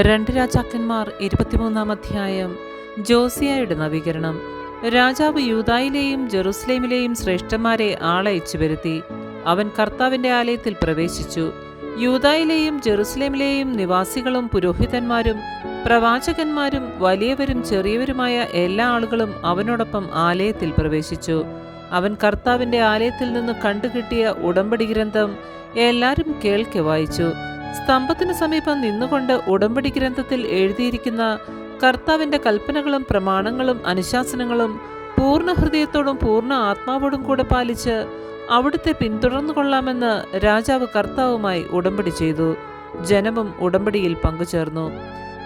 രണ്ട് രാജാക്കന്മാർ ഇരുപത്തിമൂന്നാം അധ്യായം. ജോസിയായുടെ നവീകരണം. രാജാവ് യൂതായിലെയും ജെറുസലേമിലെയും ശ്രേഷ്ഠന്മാരെ ആളയച്ചു വരുത്തി. അവൻ കർത്താവിന്റെ ആലയത്തിൽ പ്രവേശിച്ചു. യൂതായിലെയും ജെറുസലേമിലെയും നിവാസികളും പുരോഹിതന്മാരും പ്രവാചകന്മാരും വലിയവരും ചെറിയവരുമായ എല്ലാ ആളുകളും അവനോടൊപ്പം ആലയത്തിൽ പ്രവേശിച്ചു. അവൻ കർത്താവിന്റെ ആലയത്തിൽ നിന്ന് കണ്ടുകിട്ടിയ ഉടമ്പടി ഗ്രന്ഥം എല്ലാവരും കേൾക്കെ വായിച്ചു. സ്തംഭത്തിനു സമീപം നിന്നുകൊണ്ട് ഉടമ്പടി ഗ്രന്ഥത്തിൽ എഴുതിയിരിക്കുന്ന കർത്താവിന്റെ കൽപ്പനകളും പ്രമാണങ്ങളും അനുശാസനങ്ങളും പൂർണ ഹൃദയത്തോടും പൂർണ ആത്മാവോടും കൂടെ പാലിച്ച് അവിടുത്തെ പിന്തുടർന്നു കൊള്ളാമെന്ന് രാജാവ് കർത്താവുമായി ഉടമ്പടി ചെയ്തു. ജനവും ഉടമ്പടിയിൽ പങ്കുചേർന്നു.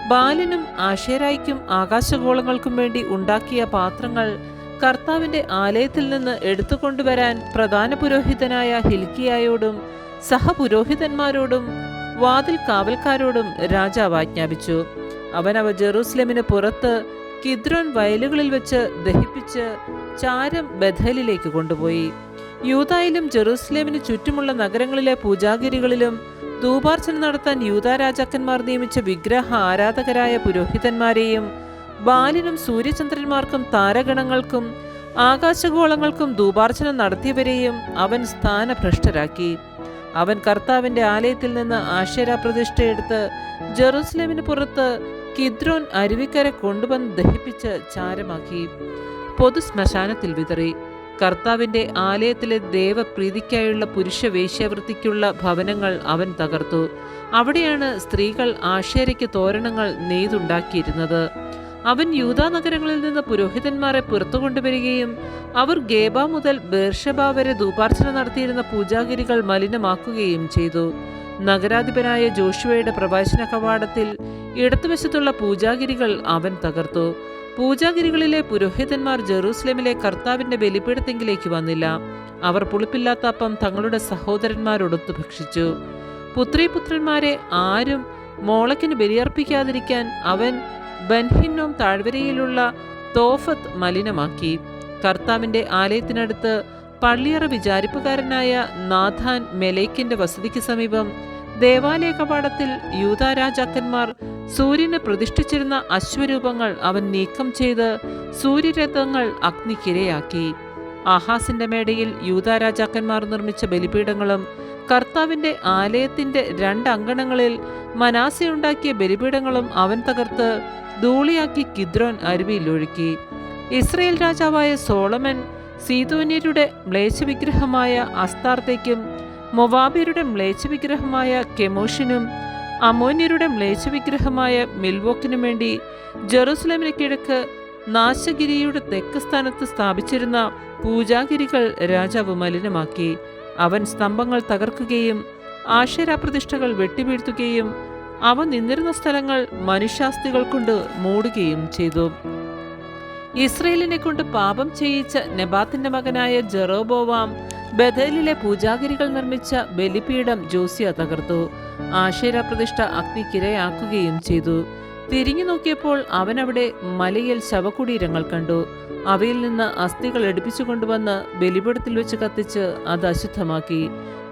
ബാലിനും ആശേരായിക്കും ആകാശഗോളങ്ങൾക്കും വേണ്ടി ഉണ്ടാക്കിയ പാത്രങ്ങൾ കർത്താവിന്റെ ആലയത്തിൽ നിന്ന് എടുത്തുകൊണ്ടുവരാൻ പ്രധാന പുരോഹിതനായ ഹിൽക്കിയായോടും സഹപുരോഹിതന്മാരോടും വാതിൽ കാവൽക്കാരോടും രാജാവ് ആജ്ഞാപിച്ചു. അവൻ അവ ജെറൂസലേമിന് പുറത്ത് കിദ്രോൻ വയലുകളിൽ വെച്ച് ദഹിപ്പിച്ച് ചാരം ബഥലിലേക്ക് കൊണ്ടുപോയി. യൂതായിലും ജെറൂസലേമിന് ചുറ്റുമുള്ള നഗരങ്ങളിലെ പൂജാഗിരികളിലും ധൂപാർച്ചന നടത്താൻ യൂതാ രാജാക്കന്മാർ നിയമിച്ച വിഗ്രഹ ആരാധകരായ പുരോഹിതന്മാരെയും ബാലിനും സൂര്യചന്ദ്രന്മാർക്കും താരഗണങ്ങൾക്കും ആകാശഗോളങ്ങൾക്കും ധൂപാർച്ചന നടത്തിയവരെയും അവൻ സ്ഥാനഭ്രഷ്ടരാക്കി. അവൻ കർത്താവിന്റെ ആലയത്തിൽ നിന്ന് ആശേര പ്രതിഷ്ഠയെടുത്ത് ജെറൂസലേമിന് പുറത്ത് കിദ്രോൻ അരുവിക്കര കൊണ്ടുവന്ന് ദഹിപ്പിച്ച് ചാരമാക്കി. പൊതു ശ്മശാനത്തിൽ വിതറി. കർത്താവിന്റെ ആലയത്തിലെ ദേവപ്രീതിക്കായുള്ള പുരുഷ വേശ്യാവൃത്തിക്കുള്ള ഭവനങ്ങൾ അവൻ തകർത്തു. അവിടെയാണ് സ്ത്രീകൾ ആശേരയ്ക്ക് തോരണങ്ങൾ നെയ്തുണ്ടാക്കിയിരുന്നത്. അവൻ യൂതാ നഗരങ്ങളിൽ നിന്ന് പുരോഹിതന്മാരെ പുറത്തു കൊണ്ടുവരികയും അവർ ഗേബ മുതൽ ബേർഷബ വരെ ധൂപാർച്ചന നടത്തിയിരുന്ന പൂജാഗിരികൾ മലിനമാക്കുകയും ചെയ്തു. നഗരാധിപനായ ജോഷുവയുടെ പ്രവാചന കവാടത്തിൽ ഇടതുവശത്തുള്ള പൂജാഗിരികൾ അവൻ തകർത്തു. പൂജാഗിരികളിലെ പുരോഹിതന്മാർ ജെറൂസലേമിലെ കർത്താവിന്റെ ബലിപീഠത്തെങ്കിലേക്ക് വന്നില്ല. അവർ പുളിപ്പില്ലാത്ത അപ്പം തങ്ങളുടെ സഹോദരന്മാരോടൊത്തു ഭക്ഷിച്ചു. പുത്രീപുത്രന്മാരെ ആരും മോളക്കിന് ബലിയർപ്പിക്കാതിരിക്കാൻ അവൻ ബൻഹിന്നോം താഴ്വരയിലുള്ള തോഫത്ത് മലിനമാക്കി. കർത്താവിന്റെ ആലയത്തിനടുത്ത് പള്ളിയറ വിചാരിപ്പുകാരനായ നാഥാൻ മെലേക്കിന്റെ വസതിക്ക് സമീപം ദേവാലയ കവാടത്തിൽ യൂതാരാജാക്കന്മാർ സൂര്യനെ സൂര്യന് പ്രതിഷ്ഠിച്ചിരുന്ന അശ്വരൂപങ്ങൾ അവൻ നീക്കം ചെയ്ത് സൂര്യരഥങ്ങൾ അഗ്നിക്കിരയാക്കി. ആഹാസിന്റെ മേടയിൽ യൂതാരാജാക്കന്മാർ നിർമ്മിച്ച ബലിപീഠങ്ങളും കർത്താവിന്റെ ആലയത്തിന്റെ രണ്ട് അങ്കണങ്ങളിൽ മനാസയുണ്ടാക്കിയ ബലിപീഠങ്ങളും അവൻ തകർത്ത് ധൂളിയാക്കി കിദ്രോൻ അരുവിയിൽ ഒഴുക്കി. ഇസ്രയേൽ രാജാവായ സോളമൻ സീതോന്യരുടെ മ്ലേച്ഛവിഗ്രഹമായ അസ്താർത്തേക്കും മൊവാബിയരുടെ മ്ലേച്ഛവിഗ്രഹമായ കെമോഷിനും അമോന്യരുടെ മ്ലേച്ഛവിഗ്രഹമായ മിൽവോക്കിനും വേണ്ടി ജെറൂസലമിന് കിഴക്ക് നാശഗിരിയുടെ തെക്ക് സ്ഥാനത്ത് സ്ഥാപിച്ചിരുന്ന പൂജാഗിരികൾ രാജാവ് മലിനമാക്കി. അവൻ സ്തംഭങ്ങൾ തകർക്കുകയും ആശയരാപ്രതിഷ്ഠകൾ വെട്ടിവീഴ്ത്തുകയും അവ നിന്നിരുന്ന സ്ഥലങ്ങൾ മനുഷ്യാസ്തികൾ കൊണ്ട് മൂടുകയും ചെയ്തു. ഇസ്രയേലിനെ കൊണ്ട് പാപം ചെയ്യിച്ച നെബാത്തിന്റെ മകനായ ജെറോബോവാം ബഥേലിലെ പൂജാഗിരികൾ നിർമ്മിച്ച ബലിപീഠം ജോസിയ തകർത്തു. ആശേര പ്രതിഷ്ഠ അഗ്നിക്കിരയാക്കുകയും ചെയ്തു. തിരിഞ്ഞു നോക്കിയപ്പോൾ അവൻ അവിടെ മലയിൽ ശവകുടീരങ്ങൾ കണ്ടു. അവയിൽ നിന്ന് അസ്ഥികൾ എടുപ്പിച്ചു കൊണ്ടുവന്ന് ബലിപീഠത്തിൽ വെച്ച് കത്തിച്ച് അത് അശുദ്ധമാക്കി.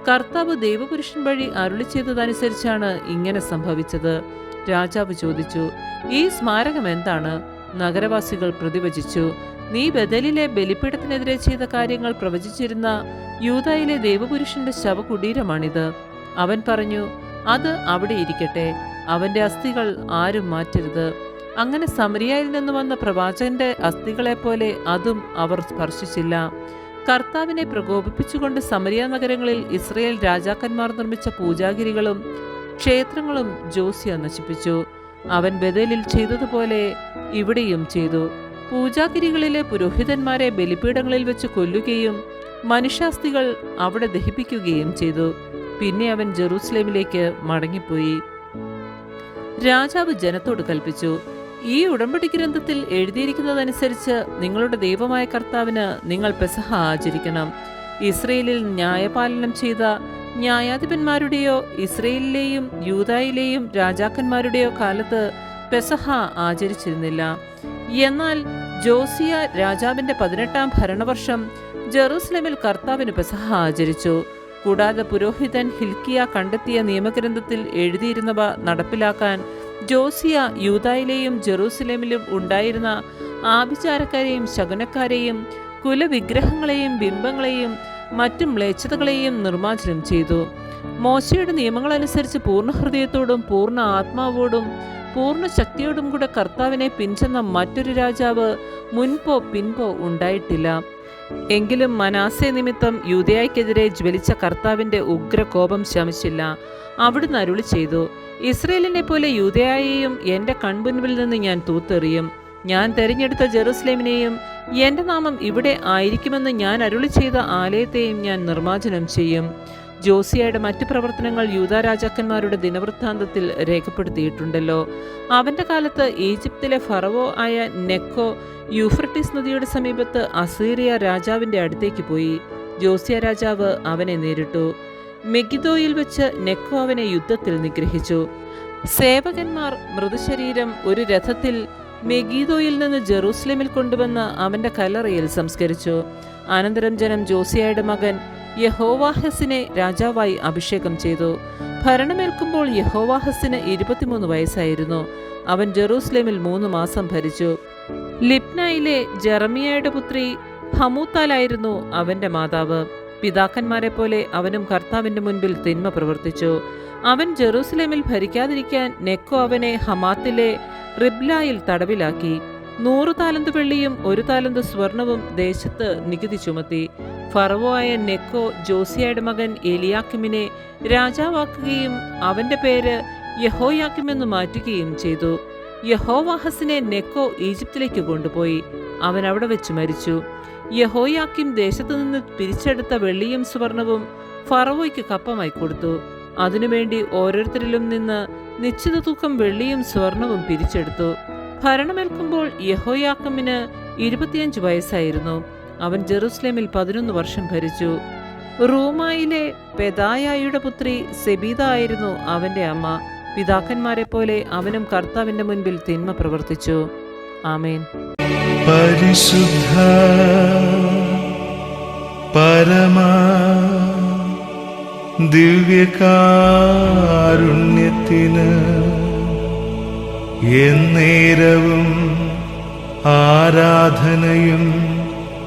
കർത്താവ് ദേവപുരുഷൻ വഴി അരുളി ചെയ്തതനുസരിച്ചാണ് ഇങ്ങനെ സംഭവിച്ചത്. രാജാവ് ചോദിച്ചു ഈ സ്മാരകം എന്താണ്? നഗരവാസികൾ പ്രതിവചിച്ചു നീ ബദലിലെ ബലിപ്പീഠത്തിനെതിരെ ചെയ്ത കാര്യങ്ങൾ പ്രവചിച്ചിരുന്ന യൂതായിലെ ദൈവപുരുഷന്റെ ശവകുടീരമാണിത്. അവൻ പറഞ്ഞു അത് അവിടെ ഇരിക്കട്ടെ അവന്റെ അസ്ഥികൾ ആരും മാറ്റരുത്. അങ്ങനെ സമരിയയിൽ നിന്ന് വന്ന പ്രവാചകന്റെ അസ്ഥികളെപ്പോലെ അതും അവർ സ്പർശിച്ചില്ല. കർത്താവിനെ പ്രകോപിപ്പിച്ചുകൊണ്ട് സമരിയ നഗരങ്ങളിൽ ഇസ്രയേൽ രാജാക്കന്മാർ നിർമ്മിച്ച പൂജാഗിരികളും ക്ഷേത്രങ്ങളും ജോസിയ നശിപ്പിച്ചു. അവൻ ബദലിൽ ചെയ്തതുപോലെ ഇവിടെയും ചെയ്തു. പൂജാഗിരികളിലെ പുരോഹിതന്മാരെ ബലിപീഠങ്ങളിൽ വെച്ച് കൊല്ലുകയും മനുഷ്യാസ്ഥികൾ അവിടെ ദഹിപ്പിക്കുകയും ചെയ്തു. പിന്നെ അവൻ ജെറൂസലേമിലേക്ക് മടങ്ങിപ്പോയി. രാജാവ് ജനത്തോട് കൽപ്പിച്ചു ഈ ഉടമ്പടി ഗ്രന്ഥത്തിൽ എഴുതിയിരിക്കുന്നതനുസരിച്ച് നിങ്ങളുടെ ദൈവമായ കർത്താവിന് നിങ്ങൾ പെസഹ ആചരിക്കണം. ഇസ്രയേലിൽ ന്യായപാലനം ചെയ്ത ന്യായാധിപന്മാരുടെയോ ഇസ്രയേലിലെയും യൂതായിലെയും രാജാക്കന്മാരുടെയോ കാലത്ത് പെസഹ ആചരിച്ചിരുന്നില്ല. എന്നാൽ ജോസിയ രാജാവിന്റെ പതിനെട്ടാം ഭരണവർഷം ജെറൂസലമിൽ കർത്താവിന് പെസഹ ആചരിച്ചു. കൂടാതെ പുരോഹിതൻ ഹിൽക്കിയ കണ്ടെത്തിയ നിയമഗ്രന്ഥത്തിൽ എഴുതിയിരുന്നവ നടപ്പിലാക്കാൻ ജോസിയ യൂതായിലെയും ജെറൂസലേമിലും ഉണ്ടായിരുന്ന ആഭിചാരക്കാരെയും ശകുനക്കാരെയും കുലവിഗ്രഹങ്ങളെയും ബിംബങ്ങളെയും മറ്റു മ്ലേച്ഛതകളെയും നിർമ്മാർജനം ചെയ്തു. മോശയുടെ നിയമങ്ങളനുസരിച്ച് പൂർണ ഹൃദയത്തോടും പൂർണ ആത്മാവോടും പൂർണ ശക്തിയോടും കൂടെ കർത്താവിനെ പിൻചെന്ന മറ്റൊരു രാജാവ് മുൻപോ പിൻപോ ഉണ്ടായിട്ടില്ല. എങ്കിലും മനാസെ നിമിത്തം യൂതയായ്ക്കെതിരെ ജ്വലിച്ച കർത്താവിന്റെ ഉഗ്രകോപം ശമിച്ചില്ല. അവിടുന്ന് അരുളി ചെയ്തു ഇസ്രയേലിനെ പോലെ യൂതയായെയും എന്റെ കൺമുൻപിൽ നിന്ന് ഞാൻ തൂത്തെറിയും. ഞാൻ തെരഞ്ഞെടുത്ത ജെറുസലേമിനെയും എന്റെ നാമം ഇവിടെ ആയിരിക്കുമെന്ന് ഞാൻ അരുളി ചെയ്ത ആലയത്തെയും ഞാൻ നിർമ്മാർജനം ചെയ്യും. ജോസിയയുടെ മറ്റു പ്രവർത്തനങ്ങൾ യൂത രാജാക്കന്മാരുടെ ദിനവൃത്താന്തത്തിൽ രേഖപ്പെടുത്തിയിട്ടുണ്ടല്ലോ. അവന്റെ കാലത്ത് ഈജിപ്തിലെ ഫറവോ ആയ നെക്കോ യൂഫ്രട്ടീസ് നദിയുടെ സമീപത്ത് അസീറിയ രാജാവിന്റെ അടുത്തേക്ക് പോയി. ജോസിയ രാജാവ് അവനെ നേരിട്ടു. മെഗിദോയിൽ വെച്ച് നെക്കോ അവനെ യുദ്ധത്തിൽ നിഗ്രഹിച്ചു. സേവകന്മാർ മൃതശരീരം ഒരു രഥത്തിൽ മെഗീദോയിൽ നിന്ന് ജെറൂസലേമിൽ കൊണ്ടുവന്ന് അവന്റെ കല്ലറയിൽ സംസ്കരിച്ചു. അനന്തരം ജനം ജോസിയയുടെ മകൻ യഹോവാഹസിനെ രാജാവായി അഭിഷേകം ചെയ്തു. ഭരണമേൽക്കുമ്പോൾ യഹോവാഹസിന് ഇരുപത്തിമൂന്ന് വയസ്സായിരുന്നു. അവൻ ജെറൂസലേമിൽ മൂന്ന് മാസം ഭരിച്ചു. ലിപ്നായിലെ ജെറമിയയുടെ പുത്രി ഹമൂത്താലായിരുന്നു അവന്റെ മാതാവ്. പിതാക്കന്മാരെ പോലെ അവനും കർത്താവിന്റെ മുൻപിൽ തിന്മ പ്രവർത്തിച്ചു. അവൻ ജെറൂസലേമിൽ ഭരിക്കാതിരിക്കാൻ നെക്കോ അവനെ ഹമാത്തിലെ റിബ്ലായിൽ തടവിലാക്കി. നൂറു താലന്ത് വെള്ളിയും ഒരു താലന്ത് സ്വർണവും ദേശത്ത് നികുതി ചുമത്തി. ഫറവോ ആയ നെക്കോ ജോസിയയുടെ മകൻ എലിയാക്കിമിനെ രാജാവാക്കുകയും അവന്റെ പേര് യഹോയാക്കിമെന്ന് മാറ്റുകയും ചെയ്തു. യഹോവാഹസിനെ നെക്കോ ഈജിപ്തിലേക്ക് കൊണ്ടുപോയി. അവൻ അവിടെ വെച്ച് മരിച്ചു. യഹോയാക്കിം ദേശത്തു നിന്ന് പിരിച്ചെടുത്ത വെള്ളിയും സുവർണവും ഫറവോയ്ക്ക് കപ്പമായി കൊടുത്തു. അതിനുവേണ്ടി ഓരോരുത്തരിലും നിന്ന് നിശ്ചിത തൂക്കം വെള്ളിയും സ്വർണവും പിരിച്ചെടുത്തു. ഭരണമേൽക്കുമ്പോൾ യഹോയാക്കമിന് ഇരുപത്തിയഞ്ച് വയസ്സായിരുന്നു. അവൻ ജെറുസലേമിൽ പതിനൊന്ന് വർഷം ഭരിച്ചു. റൂമായിലെ പെതായായുടെ പുത്രി സെബീത ആയിരുന്നു അവന്റെ അമ്മ. പിതാക്കന്മാരെ പോലെ അവനും കർത്താവിന്റെ മുൻപിൽ തിന്മ പ്രവർത്തിച്ചു. ആമേൻ. പരിശുദ്ധ പരമാ ദിവ്യകാരുണ്യത്തിന് എന്നേരവും ആരാധനയും